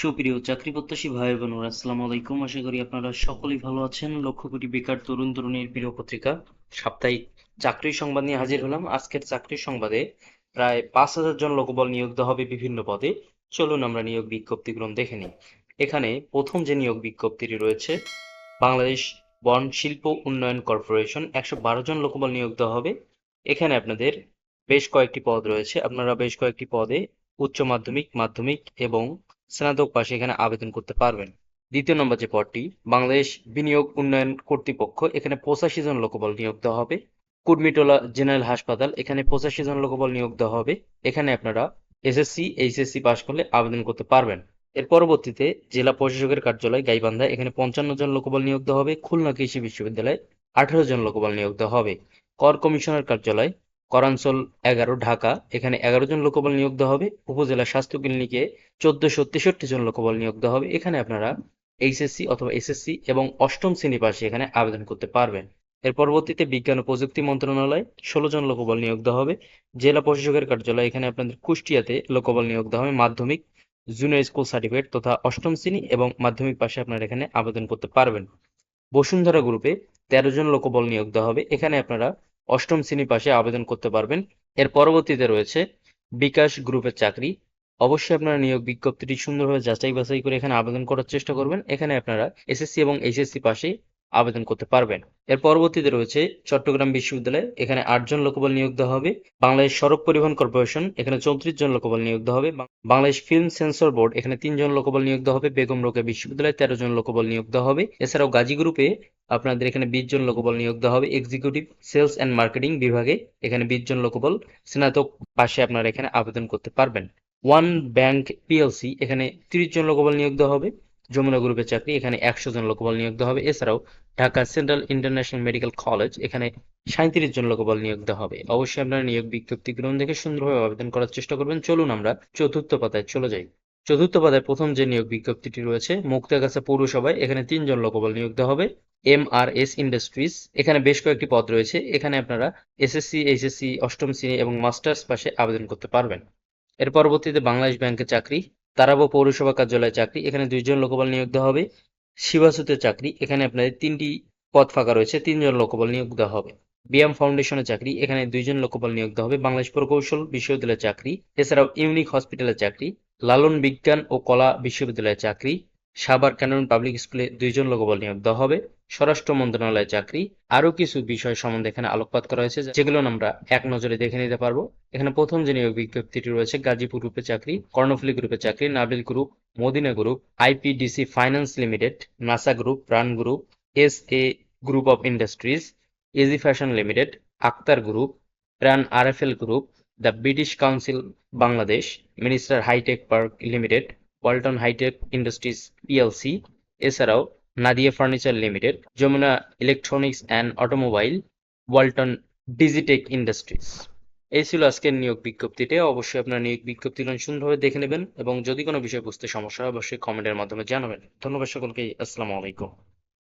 সুপ্রিয় চাকরি প্রত্যাশী ভাই বোনেরা, আসসালামু আলাইকুম। আশা করি আপনারা সকলেই ভালো আছেন। লক্ষ কোটি বেকার তরুণ তরুণীর প্রিয় পত্রিকা সাপ্তাহিক চাকরির সংবাদ নিয়ে হাজির হলাম। আজকের চাকরির সংবাদে প্রায় পাঁচ হাজার জন লোকবল নিয়োগ দেওয়া হবে বিভিন্ন পদে। চলুন আমরা নিয়োগ বিজ্ঞপ্তিগুলো দেখে নিই। এখানে প্রথম যে নিয়োগ বিজ্ঞপ্তিটি রয়েছে, বাংলাদেশ বন শিল্প উন্নয়ন কর্পোরেশন, একশো বারো জন লোকবল নিয়োগ দেওয়া হবে। এখানে আপনাদের বেশ কয়েকটি পদ রয়েছে। আপনারা বেশ কয়েকটি পদে উচ্চ মাধ্যমিক মাধ্যমিক এবং স্নাতক পাশে এখানে আবেদন করতে পারবেন। দ্বিতীয় নম্বর যে পদটি, বাংলাদেশ বিনিয়োগ উন্নয়ন কর্তৃপক্ষ, এখানে পঁচাশি জন লোকবল নিয়োগ দেওয়া হবে। কুর্মিটোলা জেনারেল হাসপাতাল, এখানে পঁচাশি জন লোকবল নিয়োগ দেওয়া হবে। এখানে আপনারা এসএসসি এইচএসসি পাশ করলে আবেদন করতে পারবেন। এর পরবর্তীতে জেলা প্রশাসকের কার্যালয় গাইবান্ধা, এখানে পঞ্চান্ন জন লোকবল নিয়োগ দেওয়া হবে। খুলনা কৃষি বিশ্ববিদ্যালয় আঠারো জন লোকবল নিয়োগ দেওয়া হবে। কর কমিশনার কার্যালয় করাঞ্চল এগারো, ঢাকা। এখানে এগারো জন লোকবল নিয়োগ দেওয়া হবে। উপজেলা স্বাস্থ্য ক্লিনিকে চোদ্দশো তেষট্টি জন লোকবল নিয়োগ দেওয়া হবে। এখানে আপনারা এইচএসসি অথবা এসএসসি এবং অষ্টম শ্রেণি পাশে এখানে আবেদন করতে পারবেন। এর পরবর্তীতে বিজ্ঞান ও প্রযুক্তি মন্ত্রণালয় ষোলো জন লোকবল নিয়োগ দেওয়া হবে। জেলা প্রশাসকের কার্যালয় এখানে আপনাদের কুষ্টিয়াতে লোকবল নিয়োগ দেওয়া হবে। মাধ্যমিক, জুনিয়র স্কুল সার্টিফিকেট তথা অষ্টম শ্রেণি এবং মাধ্যমিক পাশে আপনারা এখানে আবেদন করতে পারবেন। বসুন্ধরা গ্রুপে তেরো জন লোকবল নিয়োগ দেওয়া হবে। এখানে আপনারা অষ্টম শ্রেণি পাশে আবেদন করতে পারবেন। এর পরবর্তীতে রয়েছে বিকাশ গ্রুপের চাকরি। অবশ্যই আপনারা নিয়োগ বিজ্ঞপ্তিটি সুন্দরভাবে যাচাই বাছাই করে এখানে আবেদন করার চেষ্টা করবেন। এখানে আপনারা এসএসসি এবং এইচএসসি পাশে আবেদন করতে পারবেন। এর পরবর্তীতে রয়েছে চট্টগ্রাম বিশ্ববিদ্যালয় এখানে আটজন লোকবল নিয়োগ দেওয়া হবে। বাংলাদেশ সড়ক পরিবহন কর্পোরেশন এখানে চৌত্রিশ জন লোকবল নিয়োগ দেওয়া হবে। বাংলাদেশ ফিল্ম সেন্সর বোর্ড এখানে তিনজন লোকবল নিয়োগ দেওয়া হবে। বেগম রোকেয়া বিশ্ববিদ্যালয়ে তেরো জন লোকবল নিয়োগ দেওয়া হবে। এছাড়াও গাজী গ্রুপে আপনাদের এখানে বিশ জন লোকবল নিয়োগ দেওয়া হবে। এক্সিকিউটিভ সেলস অ্যান্ড মার্কেটিং বিভাগে এখানে বিশ জন লোকবল স্নাতক পাশে আপনারা এখানে আবেদন করতে পারবেন। ওয়ান ব্যাংক পিএলসি এখানে তিরিশ জন লোকবল নিয়োগ দেওয়া হবে। যমুনা গ্রুপের চাকরি, এখানে একশো জন লোকবল নিয়োগ দেওয়া হবে। এছাড়াও Dhaka central international medical college, এখানে সাঁত্রিশ জন লোকবল নিয়োগ দেওয়া হবে। অবশ্যই আপনারা নিয়োগ বিজ্ঞপ্তি গ্রহণ দেখে সুন্দরভাবে আবেদন করার চেষ্টা করবেন। চলুন আমরা চতুর্থ পাতায় চলে যাই। চতুর্থ পাতায় প্রথম যে নিয়োগ বিজ্ঞপ্তিটি রয়েছে, মুক্তাগাছা পৌরসভায় এখানে তিনজন লোকবল নিয়োগ দেওয়া হবে। এম আর এস ইন্ডাস্ট্রিজ, এখানে বেশ কয়েকটি পদ রয়েছে। এখানে আপনারা এসএসসি, এইচএসসি, অষ্টম শ্রেণি এবং মাস্টার্স পাশে আবেদন করতে পারবেন। এর পরবর্তীতে বাংলাদেশ ব্যাংকের চাকরি তারাবো পৌরসভা কার্যালয়ে চাকরি, এখানে দুইজন লোকবল নিয়োগ দেওয়া হবে। শিবাসুতে চাকরি, এখানে আপনাদের তিনটি পদ ফাঁকা রয়েছে, তিনজন লোকবল নিয়োগ দেওয়া হবে। বিএম ফাউন্ডেশনের চাকরি, এখানে দুইজন লোকবল নিয়োগ দেওয়া হবে। বাংলাদেশ প্রকৌশল বিশ্ববিদ্যালয়ের চাকরি, এছাড়াও ইউনিক হসপিটালের চাকরি, লালন বিজ্ঞান ও কলা বিশ্ববিদ্যালয়ের চাকরি সাভার ক্যানন পাবলিক স্কুলে দুইজন লোকবল নিয়োগ দেওয়া হবে। স্বরাষ্ট্র মন্ত্রণালয়ের চাকরি। আরও কিছু বিষয় সম্বন্ধে এখানে আলোকপাত করা হয়েছে যেগুলো আমরা এক নজরে দেখে নিতে পারব। এখানে প্রথম যে নিয়োগ বিজ্ঞপ্তিটি রয়েছে, গাজীপুর গ্রুপের চাকরি, কর্ণফুলী গ্রুপের চাকরি, Nabil group, Madina group, IPDC finance limited, Nassa group PRAN group S A group of industries, AG fashion limited, Akhtar group PRAN RFL group, the British Council Bangladesh, minister hitech park limited Walton hitech industries PLC এছাড়াও Nadia furniture limited Jamuna electronics and automobile Walton Digitech industries এই ছিল আজকের নিয়োগ বিজ্ঞপ্তিতে। অবশ্যই আপনার নিয়োগ বিজ্ঞপ্তিগুলো সুন্দরভাবে দেখে নেবেন এবং যদি কোনো বিষয় বুঝতে সমস্যা হয়, অবশ্যই কমেন্টের মাধ্যমে জানাবেন। ধন্যবাদ সকলকে। আসসালামু আলাইকুম।